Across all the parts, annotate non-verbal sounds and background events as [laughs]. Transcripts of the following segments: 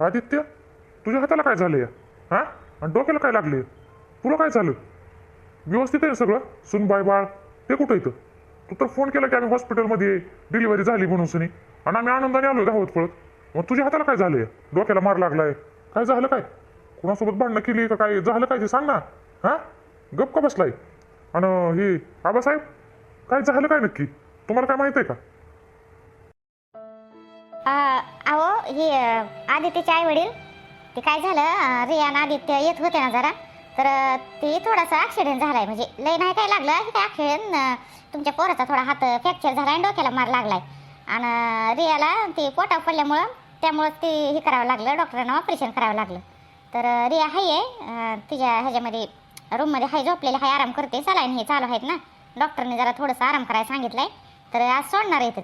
आदित्य तुझ्या हाताला काय झालं या हा? आणि डोक्याला काय लागले तुला काय झालं? व्यवस्थित आहे सगळं? सगळं सुनबाय बाळ ते कुठं इथं? तू तर फोन केला की आम्ही हॉस्पिटलमध्ये डिलिव्हरी झाली म्हणून सुनी. आणि आम्ही आनंदाने आलो धावत पळत. मग तुझ्या हाताला काय झालंय? डोक्याला मार लागलाय. काय झालं काय? कोणासोबत भांडणं केली का काय? झालं काय ते सांग ना. हा? गप का बसलाय? आणि हे आबासाहेब काय झालं काय नक्की? तुम्हाला काय माहीत आहे का? हे आदित्यचे आई वडील ते काय झालं रियान रिया आदित्य येत होते ना जरा तर ते थोडासा ॲक्सिडेंट झालाय. म्हणजे लय नाही काय लागलं हे काय ॲक्सिडेंट तुमच्या पोराचा थोडा हात फ्रॅक्चर झाला आणि डोक्याला मार लागलाय. आणि रियाला ते पोटा पडल्यामुळं त्यामुळं ते हे करावं लागलं डॉक्टरांना ऑपरेशन करावं लागलं. तर रिया हाय आहे तिच्या ह्याच्यामध्ये रूममध्ये हाय झोपलेली हाय आराम करते सलाईन हे चालू आहेत ना. डॉक्टरने जरा थोडंसं आराम करायला सांगितलंय. तर आज सोडणार आहेत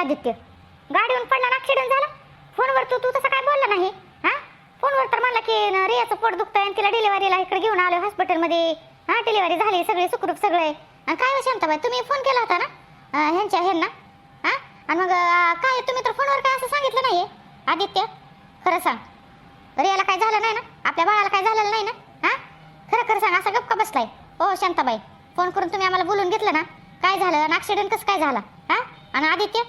आदित्य. गाडीवरून पडला ऍक्सिडेंट झाला. फोनवर तू तू तसं काय बोलला नाही? हा? फोनवर तर म्हणला की रियाचं पोट दुखतंय आणि तिला डिलिव्हरीला इकडे घेऊन आलो हॉस्पिटलमध्ये हा डिलिव्हरी झाली सगळे सुखरूप सगळे आणि काय हो शांताबाई तुम्ही फोन केला होता ना? ह्यांच्या ह्यांना? हा? आणि मग काय तुम्ही तर फोनवर काय असं सांगितलं नाही आदित्य खरं सांग. रियाला काय झालं नाही ना? आपल्या बाळाला काय झालेलं नाही ना? हा? खरं खरं सांग असा गप्पा बसलाय. हो शांताबाई फोन करून तुम्ही आम्हाला बोलून घेतलं ना? काय झालं? आणि ऍक्सिडेंट कसं काय झाला? हा? आणि आदित्य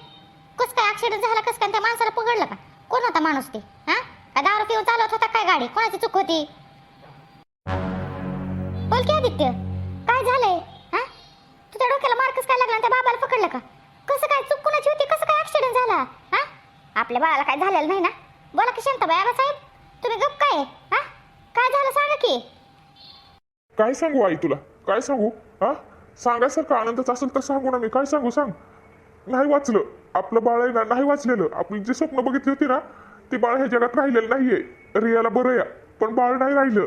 कस काय ऍक्सिडेंट झाला कस काय? त्या माणसाला पकडलं का? कोण होता माणूस ते? हा? काय दारू पिऊन चालवत होता? काय गाडी? कोणाची चूक होती? बोल की आदित्य काय झालंय? हा? तुझ्या डोक्याला मार्कस काय लागला त्या बाबाला पकडलं का? कसं काय चूक कोणाची होती? कसं काय ऍक्सिडेंट झाला? हा? आपल्या बाळाला काय झालेलं नाही ना? बोला की शांताबाई आबा साहेब तुम्ही गप काय हा? काय झालं सांगा की. काय सांगू आई तुला? काय सांगू? हा? सांगायसारखं आनंदच असेल तर सांगू ना मी. काय सांगू? सांग. नाही वाचलं. आपलं बाळ आहे ना नाही वाचलेलं. आपली जे स्वप्न बघितली होती ना ती बाळ ह्या जगात राहिलेलं नाहीये. रियाला बरं या पण बाळ नाही राहिलं.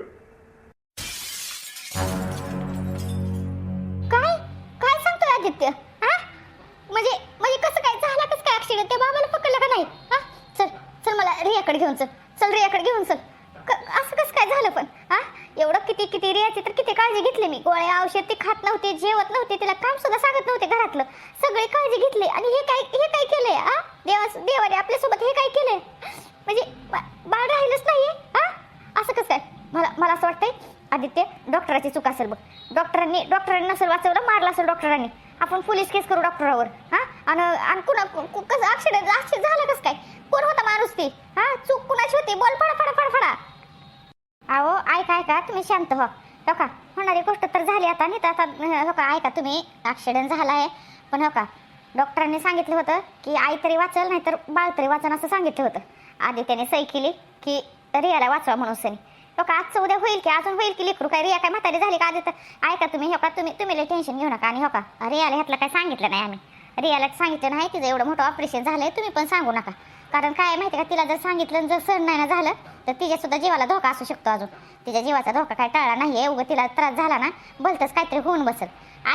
काय? काय सांगतोय आदित्य? हा? म्हणजे म्हणजे कसं काय? झाला कसं काय ऍक्सिडेंट त्या बाबाला पकडलं का नाही? हा? चल चल मला रियाकडे घेऊन चल. चल रियाकडे घेऊन चल. क- असं कसं काय झालं पण? हा? एवढं किती किती रियाची तर किती काळजी घेतली मी. गोळ्या औषध ती खात नव्हती जेवत नव्हती तिला काम सुद्धा सांगत नव्हते घरातलं. सगळी काळजी घेतली. आणि हे काय हे काय केलंय हा? देवा देवाने आपल्यासोबत हे काय केलंय? म्हणजे बा- बाळ राहिलंच नाहीये हा? असं कसं काय मला मला असं वाटतंय आदित्य डॉक्टराची चूक असेल बघ. डॉक्टरांनी डॉक्टरांनी नसेल वाचवलं मारलं असेल डॉक्टरांनी. आपण पोलीस केस करू डॉक्टरावर हा? आणि आणि कुणा कु- कसं अक्षर अक्षर झालं कसं काय? कोण होता माणूस ती? हां? चूक कुणाची होती? बोल फडा फडा फडा फडा अहो ऐका ऐका तुम्ही शांत हो हो का? होणारी गोष्ट तर झाली आता नाही तर आता हो का ऐका तुम्ही ॲक्सिडेंट झाला आहे. पण हो का डॉक्टरांनी सांगितलं होतं की आई तरी वाचल नाही तर बाळ तरी वाचन असं सांगितलं होतं. आधी त्याने सही केली की रियाला वाचवा म्हणून सनी. हो का आजचं उद्या होईल की अजून होईल की लेकरू काय? रिया काय म्हातारी झाली का आधी तर ऐका तुम्ही हो का तुम्ही तुम्ही टेन्शन घेऊ नका आणि हो का रियाला ह्यातलं काय सांगितलं नाही आम्ही. रियाला सांगितलं नाही तिचं एवढं मोठं ऑपरेशन झालं आहे तुम्ही पण सांगू नका. कारण काय माहिती का? तिला जर सांगितलं जर सण नाही ना झालं तर तिच्या सुद्धा जीवाला धोका असू शकतो अजून. तिच्या जीवाचा धोका काय टाळला नाही आहे उगं तिला त्रास झाला ना भलतंच काहीतरी होऊन बसल.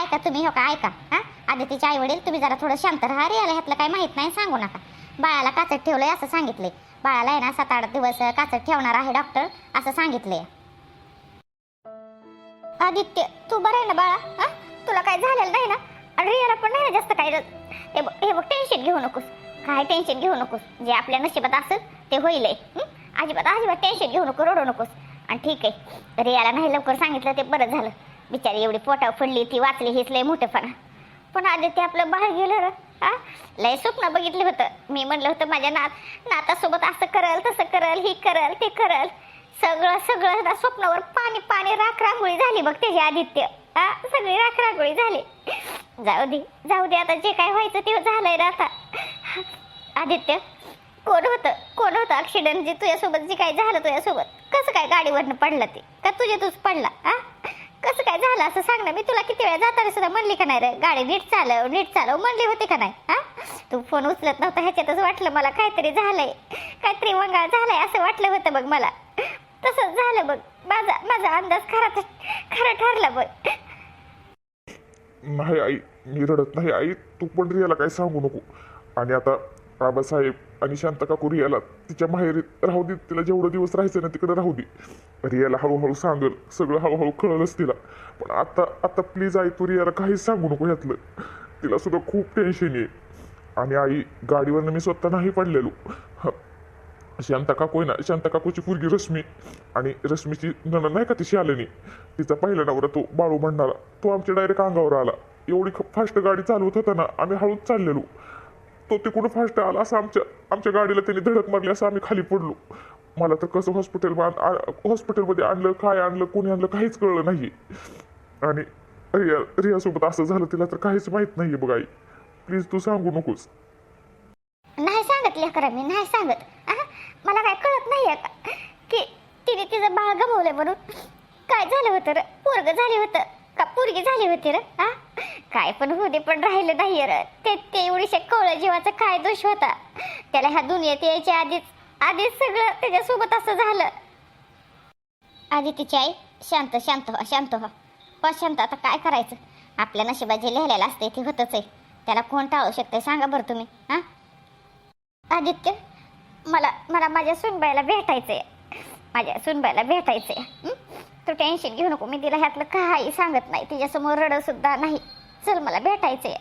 ऐका तुम्ही हो का? ऐका हां? आधी तिचे आई वडील तुम्ही जरा थोडं शांत राहा. रियाला ह्यातलं काय माहीत नाही सांगू नका. बाळाला काचत ठेवलंय असं सांगितले बाळाला आहे ना सात आठ दिवस काचत ठेवणार आहे डॉक्टर असं सांगितले आदित्य तू बरं आहे ना बाळा? हा? तुला काय झालेलं नाही ना? रियाला पण नाही ना जास्त काय हे बघ टेन्शन घेऊ नकोस. काय टेन्शन घेऊ नकोस. जे आपल्या नशिबात असेल ते होईल अजिबात अजिबात टेन्शन घेऊ नको रडू नकोस. आणि ठीक आहे. रियाला नाही लवकर सांगितलं ते बरं झालं. बिचारी एवढी पोटाव पडली ती वाचली हीच लय मोठेपणा. पण आदित्य आपलं बाहेर गेलं र. हा? लय स्वप्न बघितलं होतं. मी म्हणलं होतं माझ्या नात नातासोबत असं करल तसं करल ही करल ते करल. सगळं सगळं स्वप्नावर पाणी पाणी राखरांगोळी झाली बघ त्याची आदित्य. हा? सगळी राखरांगोळी झाली. जाऊ दे जाऊ दे आता जे काय व्हायचं ते झालंय ना आता. आदित्य कोण होतं? कोण होतं ऍक्सिडेंट जे तुझ्यासोबत जे काय झालं तुझ्यासोबत? कसं काय गाडीवरनं पडलं ते? का तुझे तूच पडला हा? कसं काय झालं? असं सांग ना. मी तुला किती वेळा जाताना सुद्धा म्हणली का नाही रे? गाडी नीट चालव नीट चालव म्हणली होती का नाही हा? तू फोन उचलत नव्हता ह्याच्यातच वाटलं मला काहीतरी झालंय. काहीतरी वंगाळ झालंय असं वाटलं होतं बघ मला. तसंच झालं बघ. माझा माझा अंदाज खरा खरा ठरला बघ. नाही आई मी रडत नाही. आई तू पण रियाला काय सांगू नको. आणि आता बाबासाहेब आणि शांता काकू रियाला तिच्या माहेरी राहू दे तिला जेवढं दिवस राहायचं ना तिकडे राहू दे. रियाला हळूहळू सांगल सगळं हळूहळू कळलंच तिला. पण आता आता प्लीज आई तू रियाला काहीच सांगू नको ह्यातलं तिला सुद्धा खूप टेन्शन आहे. आणि आई गाडीवरनं मी स्वतः नाही पडलेलो. ह. शांता काकू आहे? ना शांता काकूची पोरगी रश्मी? आणि रश्मीची नणन नाही का ती शालिनी? तिचा पहिला नवरा तो बाळू म्हणणारा तो आमच्या डायरेक्ट अंगावर आला. एवढी फास्ट गाडी चालवत होता ना आम्ही हळूच चाललेलो. तो तिकडून फास्ट आला असं आमच्या आमच्या गाडीला त्यांनी धडक मारली असं आम्ही खाली पडलो. मला तर कसं हॉस्पिटल हॉस्पिटलमध्ये आणलं काय आणलं कोणी आणलं काहीच कळलं नाही आणि रिया रियासोबत असं झालं तिला तर काहीच माहीत नाही बघ आई. प्लीज तू सांगू नकोस. नाही सांगत लेकरा मी नाही सांगत. मला काय कळत नाहीये की तिने तिचं बाळ गमावलंय म्हणून. काय झालं होतं र? पोरग झाले होतं. का पोरगी झाली होती र? हा काय पण होऊ दे पण राहिलं नाही ते ते एवढीशा कवळ जीवाचा काय दोष होता? त्याला ह्या दुनियेत यायच्या आधीच आधीच सगळं त्याच्यासोबत असं झालं. आदितीची आई शांत शांत व्हा शांत व्हा. बस शांत आता काय करायचं? आपल्या नशिबात जे लिहिलेलं असते ते होतच आहे. त्याला कोण टाळू शकते सांगा बरं तुम्ही हां? आदित्य मला मला माझ्या सुनबाईला भेटायचंय. माझ्या सुनबाईला भेटायचंय. आहे तू टेन्शन घेऊ नको मी तिला ह्यातलं काही सांगत नाही. तिच्यासमोर रडसुद्धा नाही. चल मला भेटायचंय.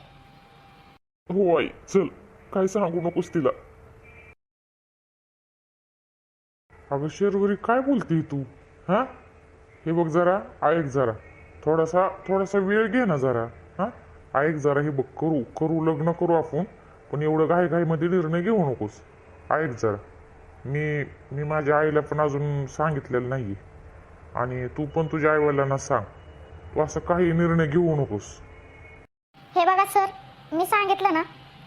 हो आई चल. काय सांगू नकोस तिला. अगं शेरवरी काय बोलते तू? हा? हे बघ जरा ऐक जरा. थोडासा थोडासा वेळ घे ना जरा. हा? ऐक जरा हे बघ करू करू लग्न करू आपण. पण एवढं घाई घाईमध्ये निर्णय घेऊ नकोस. ऐक जरा. मी मी माझ्या आईला पण अजून सांगितलेलं नाही आणि तू पण तुझ्या आईवडिलांना सांग. तू असं काही निर्णय घेऊ नकोस. हे बघा सर मी सांगितलं ना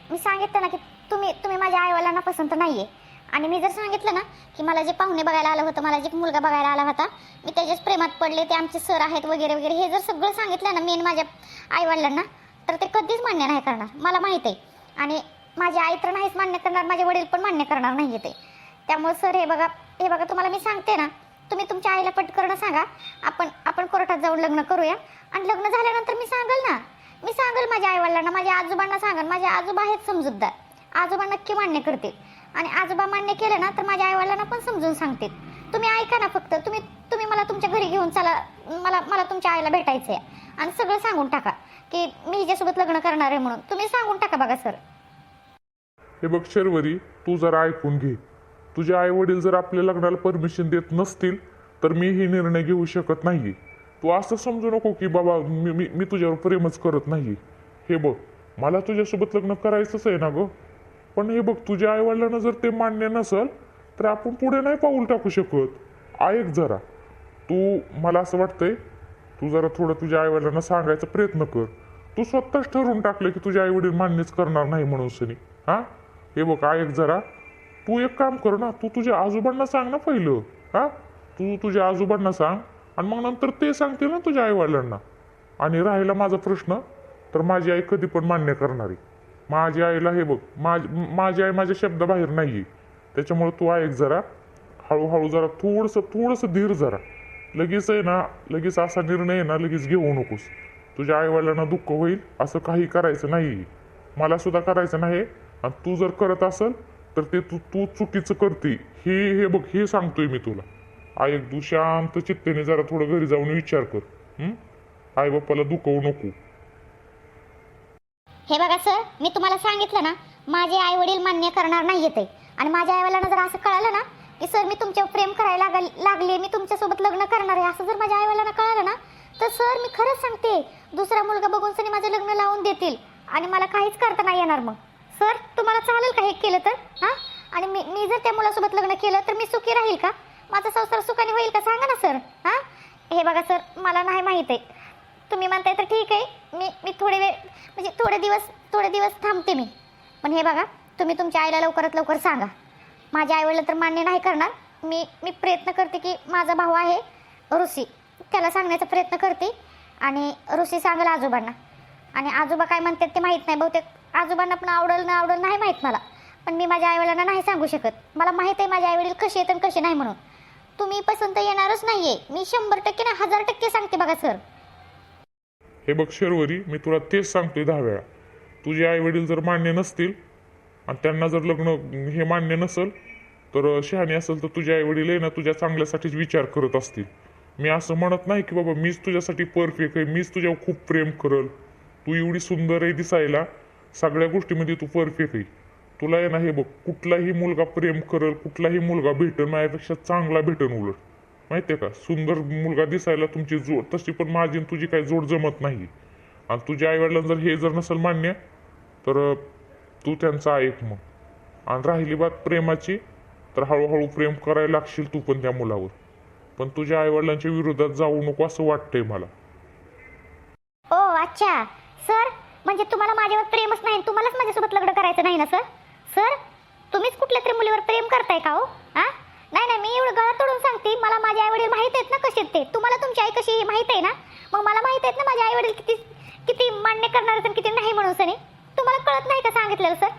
मी सांगितलं ना की तुम्ही तुम्ही माझ्या आईवडिलांना पसंत नाही आहे आणि मी जर सांगितलं ना की मला जे पाहुणे बघायला आलं होतं मला जे मुलगा बघायला आला होता मी त्याच्याच प्रेमात पडले ते आमचे सर आहेत वगैरे वगैरे हे जर सगळं सांगितलं ना मेन माझ्या आईवडिलांना तर ते कधीच मान्य नाही करणार. मला माहीत आहे. आणि माझी आई तर नाहीच मान्य करणार माझे वडील पण मान्य करणार नाही ते. त्यामुळे सर हे बघा हे बघा तुम्हाला मी सांगते ना तुम्ही तुमच्या आईला पटकरणं सांगा. आपण आपण कोर्टात जाऊन लग्न करूया. आणि लग्न झाल्यानंतर मी सांगाल ना मी सांगेल माझ्या आईवडिलांना माझ्या आजोबांना सांगेल. माझे आजोबा आहेत समजूतदार. आजोबा नक्की मान्य करतील. आणि आजोबा मान्य केलं ना तर माझ्या आईवडिलांना पण समजून सांगतील. तुम्ही ऐका ना फक्त तुम्ही तुम्ही मला तुमच्या घरी घेऊन चला मला मला तुमच्या आईला भेटायचं आहे आणि सगळं सांगून टाका की मी हिच्यासोबत लग्न करणार आहे म्हणून. तुम्ही सांगून टाका बघा सर. हे बघ शर्वरी तू जरा ऐकून घे. तुझे आई वडील जर आपल्या लग्नाला परमिशन देत नसतील तर मी हे निर्णय घेऊ शकत नाही तू असं समजू नको की बाबा मी मी मी तुझ्यावर प्रेमच करत नाही. हे बघ मला तुझ्यासोबत लग्न करायचंच आहे ना गं. पण हे बघ तुझ्या आईवडिलांना जर ते मान्य नसेल तर आपण पुढे नाही पाऊल टाकू शकत. ऐक जरा तू मला असं वाटतंय तू जरा थोडं तुझ्या आईवडिलांना सांगायचा प्रयत्न कर. तू स्वतःच ठरवून टाकलं की तुझे आईवडील मान्यच करणार नाही म्हणून सनी हां? हे बघ ऐक जरा. तू एक काम कर ना तू तुझ्या आजोबांना सांग ना पहिलं हां? तू तुझ्या आजोबांना सांग आणि मग नंतर ते सांगतील ना तुझ्या आईवडिलांना. आणि राहिला माझा प्रश्न तर माझी आई कधी पण मान्य करणारी. माझी आईला हे बघ माझ माझी आई माझ्या शब्दाबाहेर नाही आहे त्याच्यामुळे तू ऐक जरा हळूहळू जरा थोडंसं थोडंसं धीर जरा. लगेच आहे ना लगेच असा निर्णय आहे ना लगेच घेऊ नकोस. तुझ्या आईवडिलांना दुःख होईल असं काही करायचं नाही मला सुद्धा करायचं नाही. आणि तू जर करत असेल तर ते तू तू चुकीचं करते. हे हे बघ हे सांगतोय मी तुला. ऐक तू शांत चित्तेने जरा थोडं घरी जाऊन विचार कर आई बाप्पाला दुखवू नको. हे बघा सर मी तुम्हाला सांगितलं ना माझे आई वडील मान्य करणार नाही येते. आणि माझ्या आईवडिलांना जर असं कळालं ना की सर मी तुमच्यावर प्रेम करायला लागले मी तुमच्यासोबत लग्न करणार आहे असं जर माझ्या आईवडिलांना कळालं ना तर सर मी खरंच सांगते दुसरा मुलगा बघून सर माझं लग्न लावून देतील. आणि मला काहीच करता नाही येणार मग. सर तुम्हाला चालेल का हे केलं तर? हां? आणि मी मी जर त्या मुलासोबत लग्न केलं तर मी सुखी राहील का? माझा संसार सुखाने होईल का? सांगा ना सर. हां? हे बघा सर मला नाही माहीत आहे. तुम्ही म्हणताय तर ठीक आहे. मी मी थोडे वेळ म्हणजे थोडे दिवस थोडे दिवस थांबते मी. पण हे बघा तुम्ही तुमच्या आईला लवकरात लवकर सांगा. माझ्या आईवडील तर मान्य नाही करणार. मी मी प्रयत्न करते की माझा भाऊ आहे ऋषी. त्याला सांगण्याचा प्रयत्न करते. आणि ऋषी सांगेल आजोबांना. आणि आजोबा काय म्हणतात ते माहीत नाही. बहुतेक आजोबांना पण आवडेल ना आवडेल नाही माहीत मला. पण मी माझ्या आईवडिलांना नाही सांगू शकत. मला माहीत आहे माझे आईवडील कसे आहेत आणि कसे नाही म्हणून. तुम्ही पसंत येणारच नाहीये. मी शंभर टक्के ना हजार टक्के सांगते बघा सर. हे बघ शर्वरी मी तुला तेच सांगतोय दहा वेळा. तुझे आई वडील जर मान्य नसतील आणि त्यांना जर लग्न हे मान्य नसेल तर शहाणी असेल तर तुझे आई वडील आहे ना तुझ्या चांगल्यासाठीच विचार करत असतील. मी असं म्हणत नाही की बाबा मीच तुझ्यासाठी परफेक्ट आहे मीच तुझ्यावर खूप प्रेम करल. तू एवढी सुंदर आहे दिसायला सगळ्या गोष्टीमध्ये तू परफेक्ट आहे. तुला आहे ना हे बघ कुठलाही मुलगा प्रेम करल कुठलाही मुलगा भेटल माझ्यापेक्षा चांगला भेटन उलट. माहितीये का? सुंदर मुलगा दिसायला तुमची जोड तशी पण माझी आणि तुझी काही जोड जमत नाही आणि तुझ्या आईवडिलांना जर हे जर नसेल मान्य तर तू त्यांचं ऐक मग. आणि राहिली बात प्रेमाची तर हळूहळू प्रेम करायला लागशील तू पण त्या मुलावर. पण तुझ्या आईवडिलांच्या विरोधात जाऊ नको असं वाटतंय मला. ओ अच्छा. सर म्हणजे तुम्हाला माझ्यावर प्रेमच नाही तुम्हालाच माझ्यासोबत लग्न करायचं नाही ना सर? सर तुम्हीच कुठल्या तरी मुलीवर प्रेम करताय का हो? हां? नाही नाही मी एवढं गळा तोडून सांगते. मला माझे आईवडील माहीत आहेत ना कसे आहेत ते? तुम्हाला तुमची आई कशी माहीत आहे ना? मग मला माहीत आहेत ना माझे आईवडील किती किती मान्य करणार आहेत आणि किती नाही म्हणून सनी? तुम्हाला कळत नाही का सांगितलेलं सर?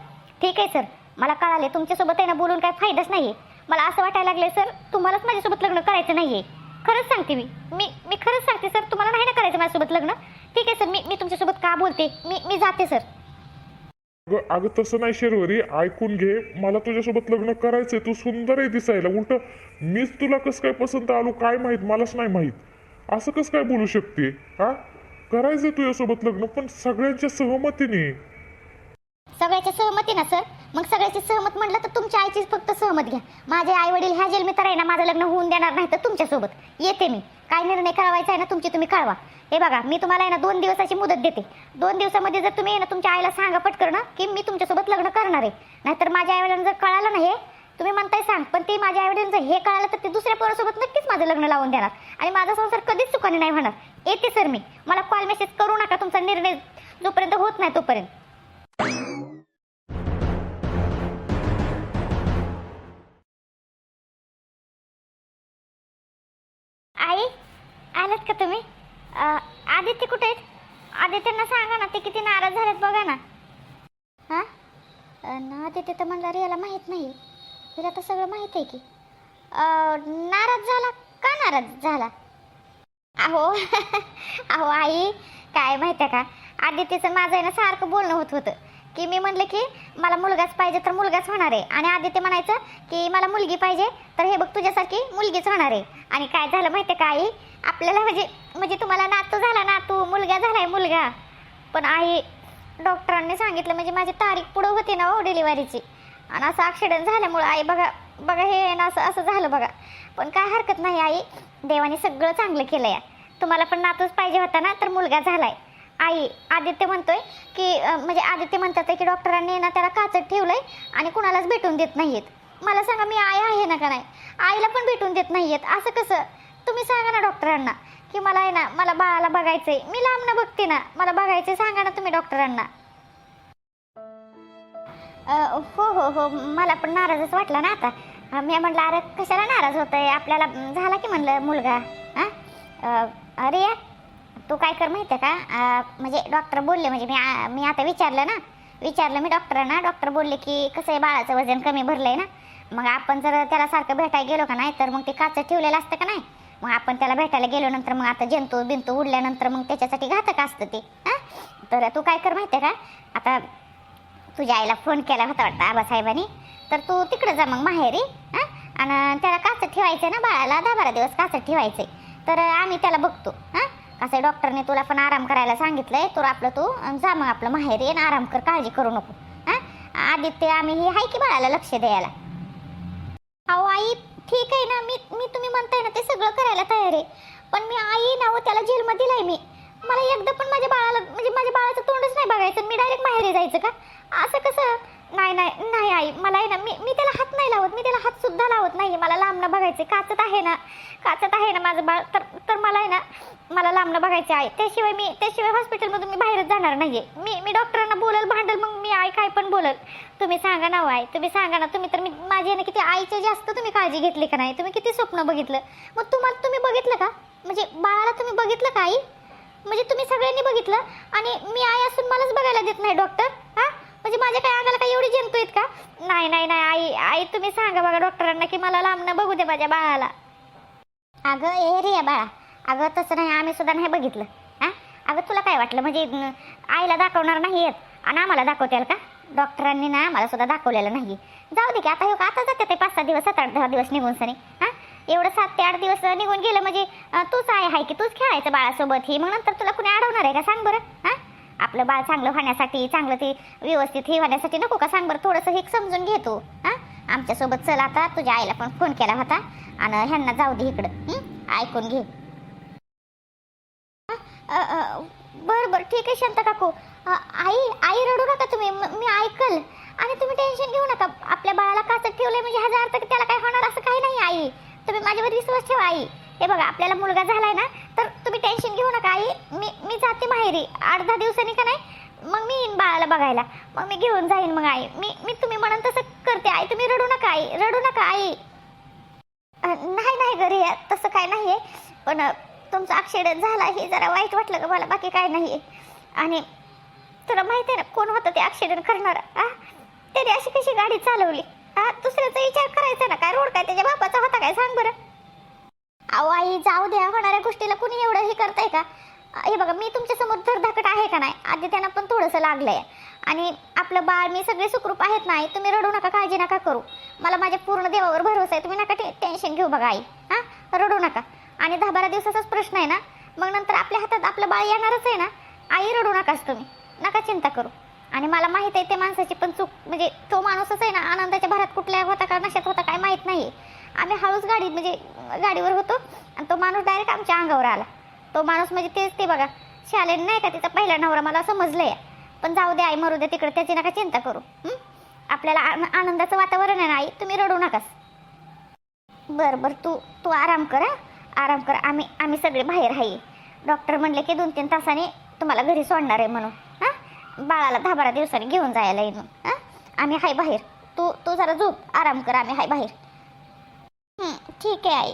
ठीक आहे सर. मला कळाले तुमच्यासोबत आहे ना बोलून काय फायदाच नाही मला असं वाटायला लागले सर तुम्हालाच माझ्यासोबत लग्न करायचं नाही आहे खरंच सांगते मी. मी मी खरंच सांगते सर. तुम्हाला नाही ना करायचं माझ्यासोबत लग्न? ठीक आहे सर. मी मी तुमच्यासोबत का बोलते? मी मी जाते सर. अगं अगं तसं नाही शेरवरी. ऐकून घे. मला तुझ्यासोबत लग्न करायचंय. तू सुंदर आहे दिसायला. उलट मीच तुला कसं काय पसंत आलो काय माहीत? मलाच नाही माहीत. असं कसं काय बोलू शकते? हा? करायचंय तुझ्यासोबत लग्न पण सगळ्यांच्या सहमतीने. सगळ्याच्या सहमती ना सर? मग सगळ्याची सहमत म्हटलं तर तुमच्या आईचीच फक्त सहमत घ्या. माझे आई वडील ह्या जेल तर आहे ना माझं लग्न होऊन देणार नाही तर तुमच्यासोबत. येते मी. काय निर्णय करावायचा आहे ना तुमची तुम्ही कळवा. हे बघा मी तुम्हाला आहे ना दोन दिवसाची मुदत देते. दोन दिवसामध्ये जर तुम्ही आहे ना तुमच्या आईला सांगा पटकन की मी तुमच्यासोबत लग्न करणार आहे. नाहीतर माझ्या आईवडिलांना जर कळालं ना हे तुम्ही म्हणताय सांग पण ते माझ्या आईवडिलांचं हे कळालं तर ते दुसऱ्या पोरासोबत नक्कीच माझं लग्न लावून देणार. आणि माझा संसार कधीच चुकाने नाही होणार. येते सर मी. मला कॉल मेसेज करू नका तुमचा निर्णय जोपर्यंत होत नाही तोपर्यंत. आलात का तुम्ही? आदित्य कुठे आहेत? आदित्यना सांगा ना ते किती नाराज झालेत बघा ना. हां? ना आदित्य तर म्हणला याला माहीत नाही. तिला तर सगळं माहीत आहे की. नाराज झाला? का नाराज झाला? अहो [laughs] अहो आई काय माहिती आहे का? आदित्यचं माझं आहे ना सारखं बोलणं होत होतं. की मी म्हणलं की मला मुलगाच पाहिजे तर मुलगाच होणार आहे. आणि आदित्य म्हणायचं की मला मुलगी पाहिजे तर हे बघ तुझ्यासारखी मुलगीच होणार आहे. आणि काय झालं माहिती आहे का आई? आपल्याला म्हणजे म्हणजे तुम्हाला नातू झाला नातू मुलगा झालाय मुलगा. पण आई डॉक्टरांनी सांगितलं म्हणजे माझी तारीख पुढं होती ना हो डिलिव्हरीची. आणि असं ॲक्सिडेंट झाल्यामुळं आई बघा बघा हे आहे ना असं असं झालं बघा. पण काय हरकत नाही आई. देवाने सगळं चांगलं केलं या तुम्हाला पण नातूच पाहिजे होता ना तर मुलगा झालाय. आई आदित्य म्हणतोय की म्हणजे आदित्य म्हणतात की डॉक्टरांनी ना त्याला काचत ठेवलंय आणि कुणालाच भेटून देत नाहीयेत. मला सांगा मी आई आहे ना का नाही? आईला पण भेटून देत नाहीयेत. असं कसं? तुम्ही सांगा ना डॉक्टरांना की मला आहे ना मला बाळाला बघायचंय. मी लांब बघते ना मला बघायचंय. सांगा ना तुम्ही डॉक्टरांना. हो हो हो मला पण नाराजच वाटला ना आता. मी म्हटलं अरे कशाला नाराज होतंय? आपल्याला झाला की म्हणलं मुलगा. हा अरे या तू काय कर माहिती आहे का म्हणजे डॉक्टर बोलले म्हणजे मी आ- मी आता विचारलं ना विचारलं मी डॉक्टरांना डॉक्टर बोलले की कसं आहे बाळाचं वजन कमी भरलं आहे ना? मग आपण जर त्याला सारखं भेटायला गेलो का नाही तर मग ते काचं ठेवलेलं असतं का नाही? मग आपण त्याला भेटायला गेलो नंतर मग आता जंतू बिंतू उडल्यानंतर मग त्याच्यासाठी घातक असतं ते हां? तर तू काय कर माहिती आहे का? आता तुझ्या आईला फोन केला होता वाटतं आबासाहेबांनी. तर तू तिकडे जा मग माहेरी हां? आणि त्याला काचं ठेवायचं ना बाळाला दहा बारा दिवस काचं ठेवायचं आहे तर आम्ही त्याला बघतो हां? असं डॉक्टरने तुला पण आराम करायला सांगितलंय. तर आपलं तू जा मग आपलं माहेर आणि आराम कर काळजी करू नको. हां? आदित्य आम्ही हे आहे की बाळाला लक्ष द्यायला? अहो आई ठीक आहे ना. मी मी तुम्ही म्हणताय ना ते सगळं करायला तयार आहे. पण मी आई ना व त्याला जेलमध्ये दिलाय मी. मला एकदा पण माझ्या बाळाला म्हणजे माझ्या बाळाचं तोंडच नाही बघायचं. मी डायरेक्ट माहेरी जायचं का? असं कसं? नाही नाही नाही आई मला आहे ना मी मी त्याला हात नाही लावत मी त्याला हात सुद्धा लावत नाही मला लांबनं बघायचं काचत आहे ना काचत आहे ना माझं बाळ. तर तर मला आहे ना मला लांबणं बघायचं आहे त्याशिवाय मी त्याशिवाय हॉस्पिटलमधून मी बाहेरच जाणार नाही आहे मी मी डॉक्टरांना बोलल भांडल मग मी आई काय पण बोलल. तुम्ही सांगा ना हो आई तुम्ही सांगा ना. तुम्ही तर मी माझी आहे ना किती आईचे जास्त तुम्ही काळजी घेतली का नाही? तुम्ही किती स्वप्न बघितलं? मग तुम्हाला तुम्ही बघितलं का? म्हणजे बाळाला तुम्ही बघितलं का आई? म्हणजे तुम्ही सगळ्यांनी बघितलं? आणि मी आई असून मलाच बघायला देत नाही डॉक्टर हां? म्हणजे माझ्या काय अंगाला काही एवढी जंतू आहेत का? नाही नाही नाही आई आई तुम्ही सांगा बघा डॉक्टरांना की मला लांबणं बघू दे माझ्या बाळाला. अगं ए रे बाळा. अगं तसं नाही आम्ही सुद्धा नाही बघितलं. हा? अगं तुला काय वाटलं? म्हणजे आईला दाखवणार नाही येत आणि आम्हाला दाखवतील का? डॉक्टरांनी ना आम्हाला सुद्धा दाखवलेलं नाही जाऊ दे की आता हो का आता जाते ते पाच सहा दिवस सात आठ दहा दिवस निघून सनी? हा? एवढं सात ते आठ दिवस निघून गेलं म्हणजे तूच आहे हाय की तूच खेळायचं बाळासोबत. ही मग नंतर तुला कुणी अडवणार आहे का? सांग बरं. हा? आपलं बाळ चांगलं होण्यासाठी चांगलं ते व्यवस्थित हे होण्यासाठी नको का? सांग बरं थोडंसं हे समजून घे तू हां? आमच्यासोबत चल आता तुझ्या आईला पण फोन केला होता. आणि ह्यांना जाऊ दे इकडं ऐकून घे. बर बर बरं बरं ठीक आहे शांता काकू. आई आई रडू नका तुम्ही मी ऐकल. आणि तुम्ही टेन्शन घेऊ नका. आपल्या बाळाला काचत ठेवलंय म्हणजे हजार अर्थ त्याला काय होणार असं काही नाही आई. तुम्ही माझ्यावर विश्वास ठेवा आई. हे बघा आपल्याला मुलगा झालाय ना टेन्शन घेऊ नका आई. मी मी जाते माहेरी आठ दहा दिवसांनी का नाही? मग मी येईन बाळाला बघायला. मग मी घेऊन जाईन मग आई. मी मी तुम्ही म्हणून तसं करते आई. तुम्ही रडू नका आई. रडू नका आई. नाही नाही घरी तसं काय नाही आहे पण तुमचा ॲक्सिडेंट झाला हे जरा वाईट वाटलं का मला. बाकी काय नाही आहे आणि तुला माहिती आहे ना कोण होतं ते ॲक्सिडेंट करणार? आ? त्याने अशी कशी गाडी चालवली? हा दुसऱ्याचा विचार करायचा ना? काय रोड काय त्याच्या बापाचा होता काय? सांग बरं. अहो आई जाऊ द्या होणाऱ्या गोष्टीला कुणी एवढं हे करताय का? हे बघा मी तुमच्यासमोर धडधाकट आहे का नाही? आधी त्यांना पण थोडंसं लागलं आहे आणि आपलं बाळ मी सगळे सुखरूप आहेत नाही तुम्ही रडू नका काळजी नका करू. मला माझ्या पूर्ण देवावर भरोसा आहे. तुम्ही नका टे टेन्शन घेऊ बघा आई. हां? रडू नका. आणि दहा बारा दिवसाचाच प्रश्न आहे ना? मग नंतर आपल्या हातात आपलं बाळ येणारच आहे ना? आई रडू नकाच तुम्ही. नका चिंता करू. आणि मला माहीत आहे ते माणसाची पण चूक म्हणजे तो माणूसच आहे ना? आनंदाच्या भरात कुठल्या होता का नशात होता काय माहीत नाही आम्ही हळूच गाडीत म्हणजे गाडीवर होतो. आणि तो माणूस डायरेक्ट आमच्या अंगावर आला. तो माणूस म्हणजे तेच ते बघा. शालेन नाही का तिचा पहिला नवरा? मला समजलं आहे पण जाऊ दे आई मरू दे तिकडे. त्याची नका चिंता करू. आपल्याला आन- आनंदाचं वातावरण आहे ना आई? तुम्ही रडू नकास. बरं बरं. तू तू आराम कर आराम कर. आम्ही आम्ही सगळे बाहेर आहे. डॉक्टर म्हणले की दोन तीन तासाने तुम्हाला घरी सोडणार आहे म्हणून. हां? बाळाला दहा बारा दिवसांनी घेऊन जायला येऊन हां? आम्ही हाय बाहेर. तू तू जरा झोप. आराम कर. आम्ही हाय बाहेर. हं, ठीक आहे आई